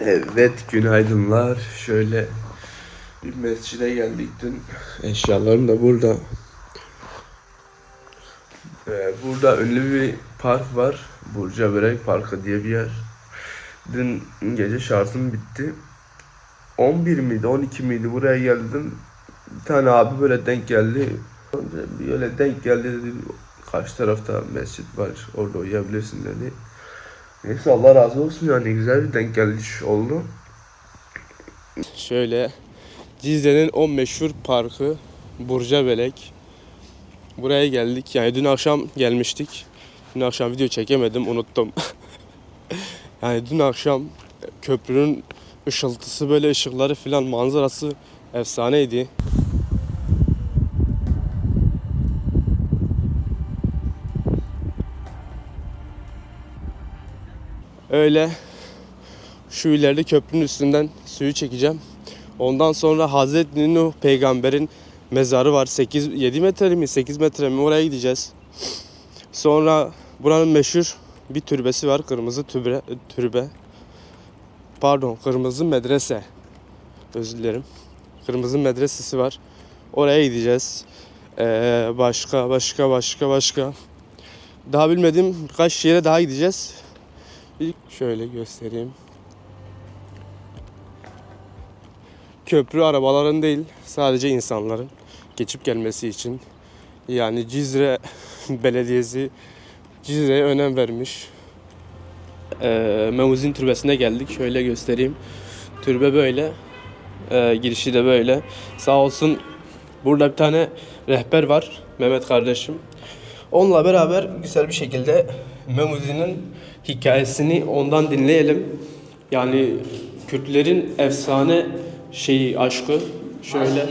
Evet günaydınlar. Şöyle bir mescide geldik dün. Eşyalarım da burada. Ee, burada ünlü bir park var. Burca Börek Parkı diye bir yer. Dün gece şarjım bitti. 11 miydi 12 miydi buraya geldim. Bir tane abi böyle denk geldi. Böyle denk geldi dedi. Karşı tarafta mescit var. Orada uyuyabilirsin dedi. Neyse Allah razı olsun yani güzel bir denk geliş oldu. Şöyle Cizre'nin o meşhur parkı Burca Belek. Buraya geldik. Yani dün akşam gelmiştik. Dün akşam video çekemedim, unuttum. yani dün akşam köprünün ışıltısı böyle ışıkları filan manzarası efsaneydi. Öyle şu ileride köprünün üstünden suyu çekeceğim. Ondan sonra Hazreti Nuh peygamberin mezarı var. 8 7 metre mi 8 metre mi oraya gideceğiz. Sonra buranın meşhur bir türbesi var. Kırmızı türbe, türbe. Pardon, kırmızı medrese. Özür dilerim. Kırmızı medresesi var. Oraya gideceğiz. Ee, başka başka başka başka. Daha bilmediğim birkaç yere daha gideceğiz. İlk şöyle göstereyim. Köprü arabaların değil, sadece insanların geçip gelmesi için. Yani Cizre Belediyesi Cizre'ye önem vermiş. Ee, Memuzin Türbesi'ne geldik. Şöyle göstereyim. Türbe böyle. Ee, girişi de böyle. Sağ olsun burada bir tane rehber var. Mehmet kardeşim. Onunla beraber güzel bir şekilde Memuzi'nin hikayesini ondan dinleyelim. Yani Kürtlerin efsane şeyi, aşkı. Şöyle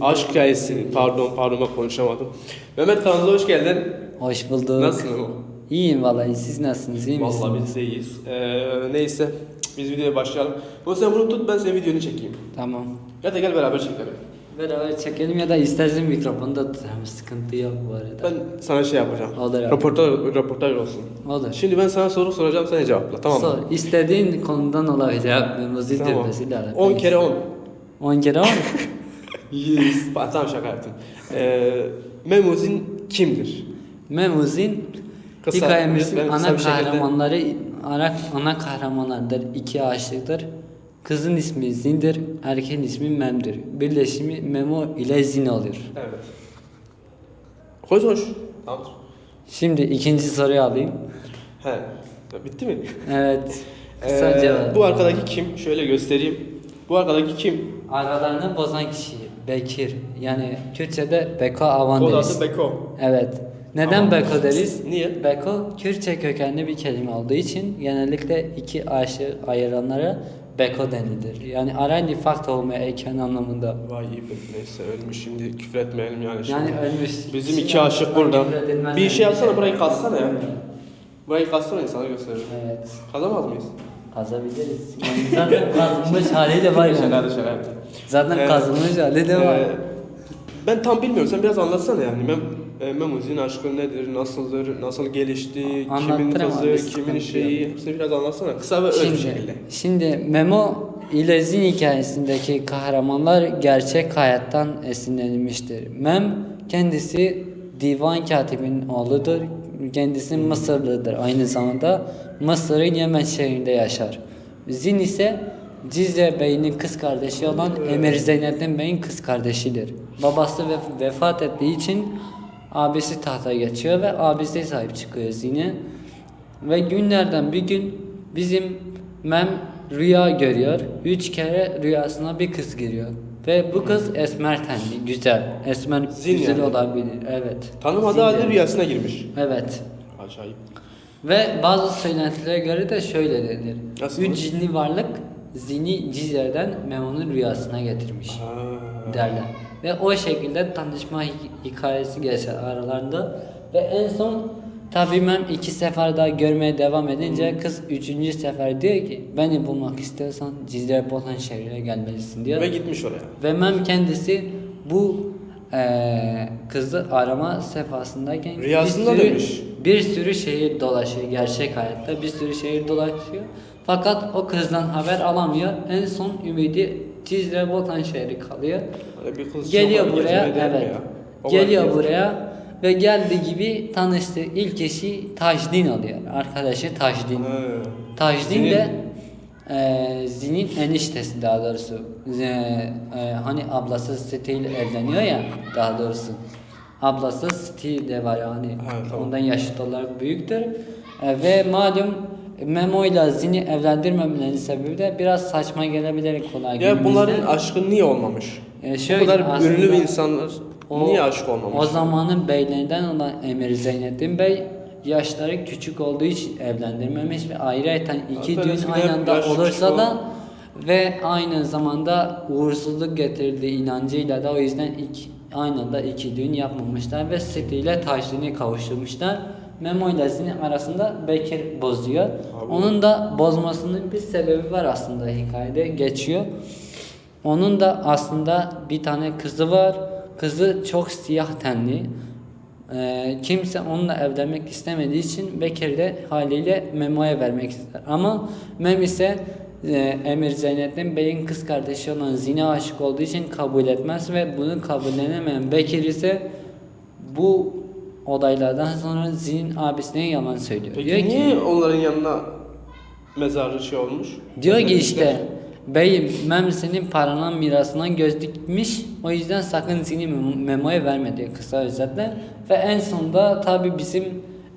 aşk hikayesi. Pardon, pardon ben konuşamadım. Mehmet kanalına hoş geldin. Hoş bulduk. Nasılsın? İyiyim vallahi. Siz nasılsınız? İyi misiniz? Vallahi biz de iyiyiz. Ee, neyse biz videoya başlayalım. Bu sen bunu tut ben senin videonu çekeyim. Tamam. Ya da gel beraber çekelim. Beraber çekelim ya da istersen mikrofonu da tutarım. Sıkıntı yok bu arada. Ben sana şey yapacağım. Olur abi. Röportaj, röportaj olsun. Olur. Şimdi ben sana soru soracağım sen cevapla tamam mı? Sor. İstediğin konudan olabilir. Cevap müzik Tamam. türbesiyle alakalı. 10 kere 10. 10 kere 10 Yes. Bak, tamam şaka yaptım. Ee, Memuzin kimdir? Memuzin Kısa- hikayemizin ana kahramanları ana, ana kahramanlardır. İki aşıktır. Kızın ismi Zin'dir, erkeğin ismi Mem'dir. Birleşimi Memo ile Zin oluyor. Evet. Hoş hoş. Tamamdır. Şimdi ikinci soruyu alayım. He. Bitti mi? Evet. Kısa Ee, cevap. Bu arkadaki kim? Şöyle göstereyim. Bu arkadaki kim? Aralarını bozan kişi Bekir. Yani Kürtçe'de Beko Avan da deriz. adı Beko. Evet. Neden Avan. Beko deriz? Niye? Beko Kürtçe kökenli bir kelime olduğu için genellikle iki aşı ayıranlara Beko denilir. Yani ara nifak tohumu eken anlamında. Vay iyi. Neyse ölmüş şimdi küfür etmeyelim yani. Şimdi. Yani ölmüş. Bizim Şimdi iki aşık burada. Bir yani. şey yapsana burayı katsana ya. Burayı katsana insana gösterelim. Evet. Kazamaz mıyız? Kazabiliriz. Yani zaten kazılmış hali de var yani. Şaka şaka yaptım. Zaten Ee, kazılmış hali de var. Ee, ben tam bilmiyorum. Sen biraz anlatsana yani. Mem e, Memuzin aşkı nedir? Nasıldır? Nasıl gelişti? kimin kızı? Kimin şeyi? Hepsini biraz anlatsana. Kısa ve öz bir şekilde. şimdi Memo ile Zin hikayesindeki kahramanlar gerçek hayattan esinlenilmiştir. Mem kendisi divan katibinin oğludur. Kendisi Mısırlıdır aynı zamanda. Mısır'ın Yemen şehrinde yaşar. Zin ise Cizre Bey'in kız kardeşi olan Emir Zeynettin Bey'in kız kardeşidir. Babası vef- vefat ettiği için abisi tahta geçiyor ve abisi sahip çıkıyor Zin'e. Ve günlerden bir gün bizim Mem rüya görüyor. Üç kere rüyasına bir kız giriyor. Ve bu kız esmer tenli, güzel. Esmer Zin güzel yani. olabilir. Evet. Tanımadığı Zin halde yani. rüyasına girmiş. Evet. Acayip. Ve bazı söylentilere göre de şöyle denir. Nasıl? Üç cinli varlık Zin'i Cizre'den Memo'nun rüyasına getirmiş Ha. derler. Ve o şekilde tanışma hi- hikayesi geçer aralarında. Ve en son tabii Mem iki sefer daha görmeye devam edince kız üçüncü sefer diyor ki beni bulmak istiyorsan Cizre Botan şehrine gelmelisin diyor. Ve gitmiş oraya. Ve Mem kendisi bu eee, kızı arama sefasındayken Rüyasında bir sürü, demiş. bir sürü şehir dolaşıyor gerçek hayatta bir sürü şehir dolaşıyor Fakat o kızdan haber alamıyor. En son ümidi Cizre Botan şehri kalıyor. Geliyor buraya evet. ya? Geliyor buraya ve geldiği gibi tanıştı. İlk eşi Tajdin oluyor. Arkadaşı Tajdin. Tajdin Zinin- de e, Zin'in eniştesi daha doğrusu. Z- e, hani ablası Stil evleniyor ya daha doğrusu. Ablası Stil de var yani. Ha, tamam. Ondan yaşıt olarak büyüktür. E, ve malum Memo ile Zin'i evlendirmemelerinin sebebi de biraz saçma gelebilir kolay Ya günümüzde. bunların aşkı niye olmamış? E, Bu şöyle kadar aslında- ünlü bir insanlar o- niye aşık olmamış? O zamanın beylerinden olan Emir Zeynettin Bey yaşları küçük olduğu için evlendirmemiş ve ayrıyeten iki Zaten düğün eskiden aynı anda yaş küçük olursa da olan- ve aynı zamanda uğursuzluk getirdiği inancıyla da o yüzden iki, aynı anda iki düğün yapmamışlar ve Siti ile Taşlin'i kavuşturmuşlar. Memo ile Zini arasında Bekir bozuyor. Onun da bozmasının bir sebebi var aslında hikayede geçiyor. Onun da aslında bir tane kızı var. Kızı çok siyah tenli. Ee, kimse onunla evlenmek istemediği için Bekir de haliyle Memo'ya vermek ister. Ama Mem ise e, Emir Zeynettin Bey'in kız kardeşi olan Zine aşık olduğu için kabul etmez ve bunu kabullenemeyen Bekir ise bu olaylardan sonra Zin'in abisine yalan söylüyor. Peki diyor ki niye onların yanına mezarı şey olmuş? Diyor ki işte beyim mem senin paranın mirasından göz dikmiş o yüzden sakın mem- memoya verme diyor kısa özetle ve en sonunda tabi bizim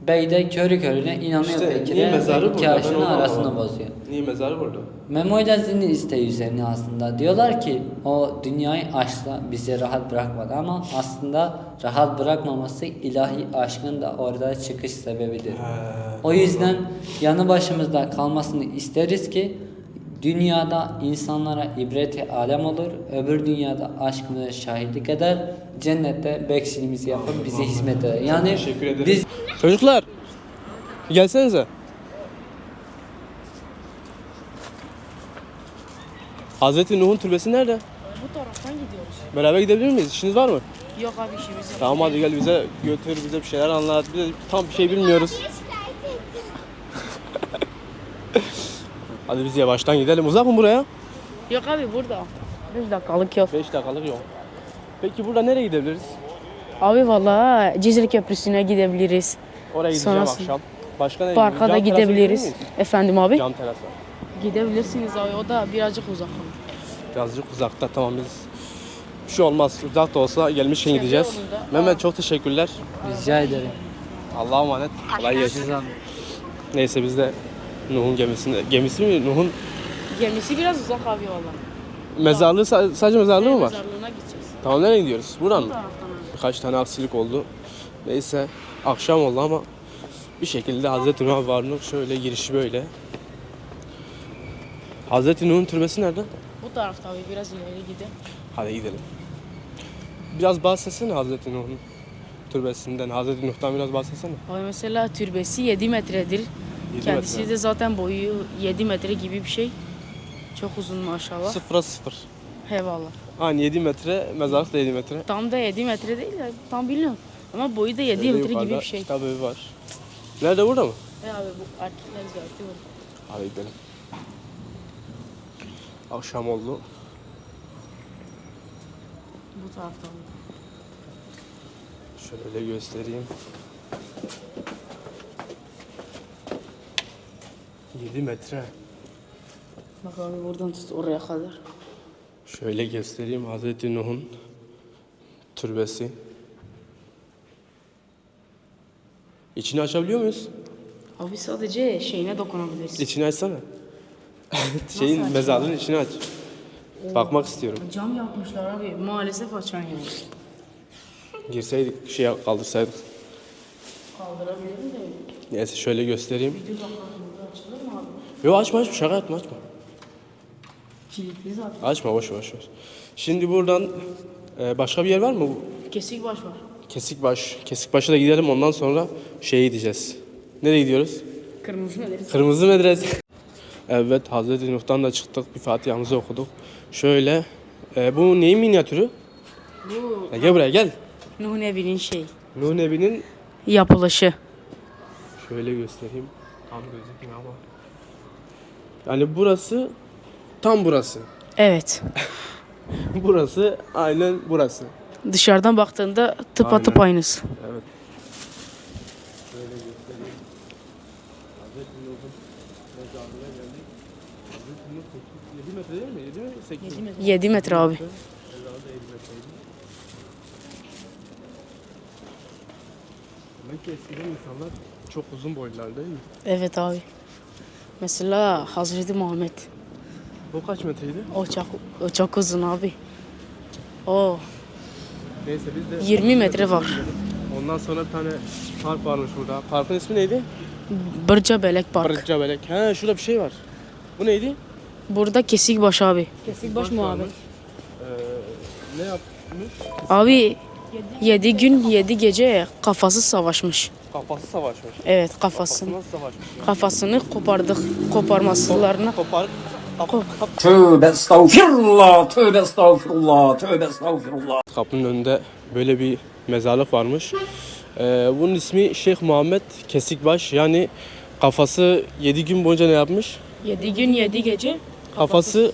bey de körü körüne inanıyor İşte niye Bekir'e mezarı ve burada? Ben aşının onu arasını anlamadım. bozuyor. Niye mezarı burada? Memo isteği üzerine aslında diyorlar ki o dünyayı aşkla bizi rahat bırakmadı ama aslında rahat bırakmaması ilahi aşkın da orada çıkış sebebidir. O yüzden yanı başımızda kalmasını isteriz ki dünyada insanlara ibreti alem olur, öbür dünyada aşkımıza şahitlik eder, cennette bekçiliğimizi yapıp bize hizmet eder. Yani teşekkür ederim. biz Çocuklar gelsenize. Hazreti Nuh'un türbesi nerede? Bu taraftan gidiyoruz. Beraber gidebilir miyiz? İşiniz var mı? Yok abi işimiz yok. Tamam hadi gel bize götür bize bir şeyler anlat. Biz de tam bir şey bilmiyoruz. Hadi biz yavaştan gidelim. Uzak mı buraya? Yok abi burada. 5 dakikalık yok. 5 dakikalık yol. Peki burada nereye gidebiliriz? Abi valla Cizre Köprüsü'ne gidebiliriz. Oraya gideceğim Sonrası- akşam. Başka nereye Parka da gidebiliriz. Efendim abi? Cam terasa. Gidebilirsiniz abi o da birazcık uzak. Birazcık uzakta tamam biz. Bir şey olmaz. Uzak da olsa gelmişken Şehir gideceğiz. yolunda. Mehmet çok teşekkürler. rica ederim. Allah'a emanet. Kolay gelsin. Neyse biz de Nuh'un gemisinde. Gemisi mi? Nuh'un Gemisi biraz uzak abi valla. mezarlığı sa- sadece mezarlığı mı var? Mezarlığına gideceğiz. Tamam nereye gidiyoruz? Buradan Bu mı? taraftan abi. Birkaç tane aksilik oldu. Neyse akşam oldu ama bir şekilde Hazreti Nuh'a varlık şöyle girişi böyle. Hazreti Nuh'un türbesi nerede? Bu tarafta abi biraz ileri gidelim. Hadi gidelim. Biraz bahsetsene Hazreti Nuh'un türbesinden, Hazreti Nuh'tan biraz bahsetsene. Abi mesela türbesi 7 metredir. Kendisi metre. de zaten boyu 7 metre gibi bir şey. Çok uzun maşallah. Sıfıra sıfır. Eyvallah. Aynı 7 metre, mezarlık da 7 metre. Tam da 7 metre değil ya. Tam bilmiyorum. Ama boyu da 7 Şöyle metre gibi bir şey. Kitap evi var. Nerede burada mı? E abi bu erkekler ziyareti var. Hadi gidelim. Akşam oldu. Bu tarafta abi. Şöyle göstereyim. 7 metre. Bak abi buradan tut oraya kadar. Şöyle göstereyim Hazreti Nuh'un türbesi. İçini açabiliyor muyuz? Abi sadece şeyine dokunabilirsin. İçini açsana. Şeyin açayım? mezarlığın içini aç. Bakmak istiyorum. Cam yapmışlar abi. Maalesef açan yani. Girseydik şey kaldırsaydık. Kaldırabilirim de. Neyse şöyle göstereyim. Bir dakika burada açılır Yok açma açma şaka etme açma. Kilitli zaten. Açma boş boş boş. Şimdi buradan e, başka bir yer var mı? Kesik baş var. Kesikbaş. Kesikbaş'a da gidelim ondan sonra şeye gideceğiz. Nereye gidiyoruz? Kırmızı medrese. Kırmızı medrese. Evet Hazreti Nuh'tan da çıktık. Bir Fatiha'mızı okuduk. Şöyle. e, bu neyin minyatürü? Bu Ya gel buraya gel. Nuh'un evinin şey. Nuh Nebi'nin Yapılışı. şöyle göstereyim. Tam gözükmüyor ama. Yani burası tam burası. Evet. burası aynen burası. Dışarıdan baktığında tıpatıp Aynen. aynısı. Evet. Şöyle göstereyim. Hazreti Nuh'un mezarlığına geldik. Hazreti Nuh 7 metre değil mi? 7 mi? 8 mi? 7 metre abi. Herhalde 7 metreydi. Demek ki eskiden insanlar çok uzun boylular değil mi? Evet abi. Mesela Hazreti Muhammed. O kaç metreydi? O çok, o çok uzun abi. O Neyse biz de 20 metre var. Ondan sonra bir tane park varmış burada. Parkın ismi neydi? Bırca Belek Park. Barıkça Belek. He şurada bir şey var. Bu neydi? Burada kesik baş abi. Kesik baş Baş muhabbet. Ee, ne yapmış? Abi 7 gün 7 gece kafası savaşmış. Kafası savaşmış. Evet kafasını. Nasıl savaşmış? Kafasını kopardık. Koparmasılarına. Kopar. Ko- Tövbe estağfirullah, tövbe estağfirullah, tövbe estağfirullah. Kapının önünde böyle bir mezarlık varmış. Ee, bunun ismi Şeyh Muhammed Kesikbaş. Yani kafası 7 gün boyunca ne yapmış? 7 gün 7 gece Kafası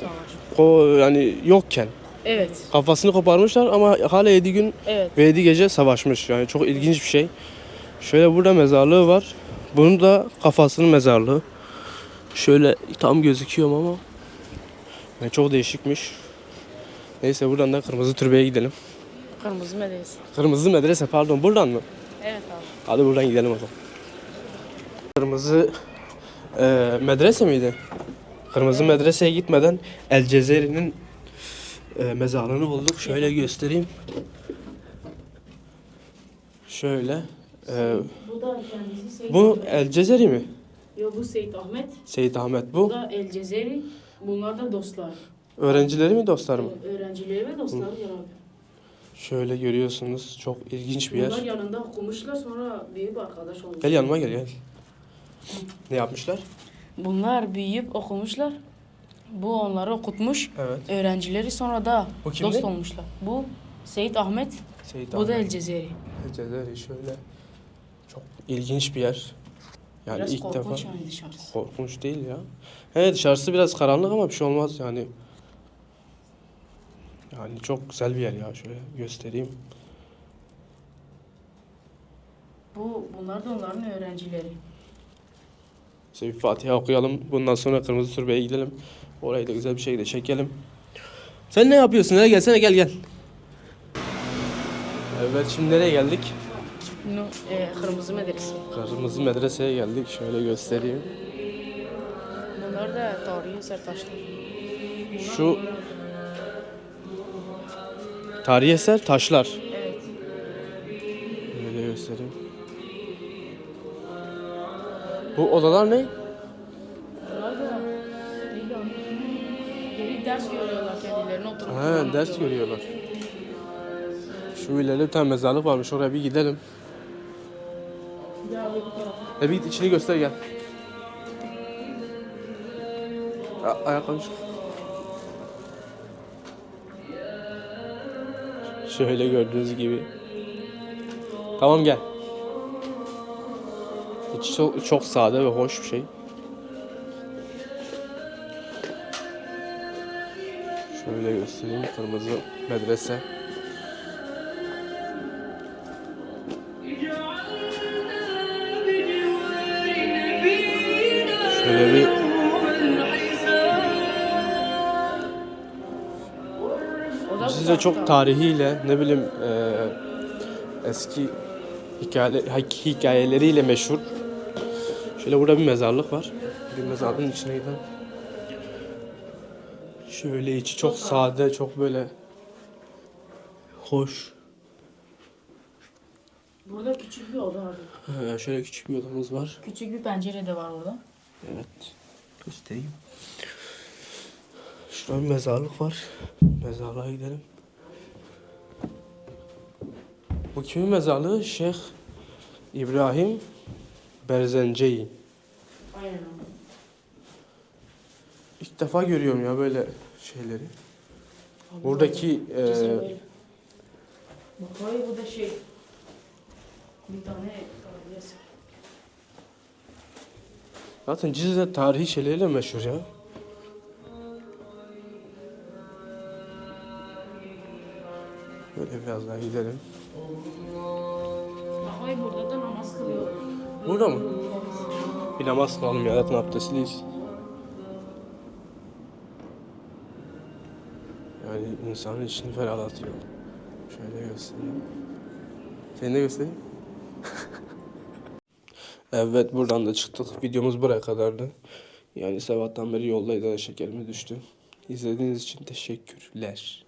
o yani yokken Evet. kafasını koparmışlar ama hala 7 gün Evet. ve 7 gece savaşmış. Yani çok ilginç bir şey. Şöyle burada mezarlığı var. Bunun da kafasının mezarlığı. Şöyle tam gözüküyor ama yani çok değişikmiş. Neyse buradan da kırmızı türbeye gidelim. Kırmızı medrese. Kırmızı medrese pardon buradan mı? Evet abi. Hadi buradan gidelim o zaman. Kırmızı e, medrese miydi? Kırmızı medreseye gitmeden El Cezeri'nin e, mezarlığını bulduk. Şöyle göstereyim. Şöyle. E, Bu da kendisi Seyit bu El Cezeri mi? Yok bu Seyit Ahmet. Seyit Ahmet Bu bu. da El Cezeri. Bunlar da dostlar. Öğrencileri mi dostlar mı? Öğrencileri ve dostları ya abi. Şöyle görüyorsunuz. Çok ilginç bir yer. Bunlar yanında okumuşlar sonra büyüyüp arkadaş olmuşlar. Gel yanıma gel gel. Ne yapmışlar? Bunlar büyüyüp okumuşlar. Bu onları okutmuş. Evet. Öğrencileri sonra da Bu kimdi? dost olmuşlar. Bu Seyit Ahmet. Seyit Bu da Ahmet. El Cezeri. El Cezeri şöyle. İlginç bir yer. Yani Biraz ilk defa. korkunç yani dışarısı. Korkunç değil ya. He dışarısı biraz karanlık ama bir şey olmaz yani. Yani çok güzel bir yer ya şöyle göstereyim. Bu bunlar da onların öğrencileri. İşte bir Fatiha okuyalım. Bundan sonra Kırmızı Türbe'ye gidelim. Orayı da güzel bir şekilde çekelim. Sen ne yapıyorsun? Hele gelsene gel gel. Evet şimdi nereye geldik? E, Kırmızı Medrese. Kırmızı Medrese'ye geldik. Şöyle göstereyim. Bunlar da tarihi eser taşlar. Şu tarihi eser taşlar. Evet. Böyle göstereyim. Bu odalar ne? Bunlar da Geri ders görüyorlar kendilerine oturup. Ha, ders görüyorlar. Şu ileride bir tane mezarlık varmış. Oraya bir gidelim. E bir içini göster gel. A- ayakkabı çık. Şöyle gördüğünüz gibi. Tamam gel. İçi çok, çok sade ve hoş bir şey. Şöyle göstereyim. Kırmızı medrese. Çok tarihiyle ne bileyim eee, eski hikaye, hikayeleriyle meşhur. Şöyle burada bir mezarlık var. Bir mezarlığın içine. Şöyle içi çok sade, çok böyle hoş. Burada küçük bir oda abi. Ee, şöyle küçük bir odamız var. Küçük bir pencere de var orada. Evet. Göstereyim. Şurada bir mezarlık var. Mezarlığa gidelim. Bu kimin mezarlığı? Şeyh İbrahim Berzenceyi. Aynen. İlk defa görüyorum ya böyle şeyleri. Abi Buradaki e, Bak abi bu da şey bir tane. Zaten Cizre tarihi şeyleriyle meşhur ya. Böyle biraz daha gidelim. Bakay burada da namaz kılıyor. Burada mı? Bir namaz kılalım ya zaten abdestliyiz. Yani insanın içini ferahlatıyor. Şöyle göstereyim. Seni de göstereyim. evet buradan da çıktık. Videomuz buraya kadardı. Yani sabahtan beri yoldaydı da şekerimi düştü. İzlediğiniz için teşekkürler.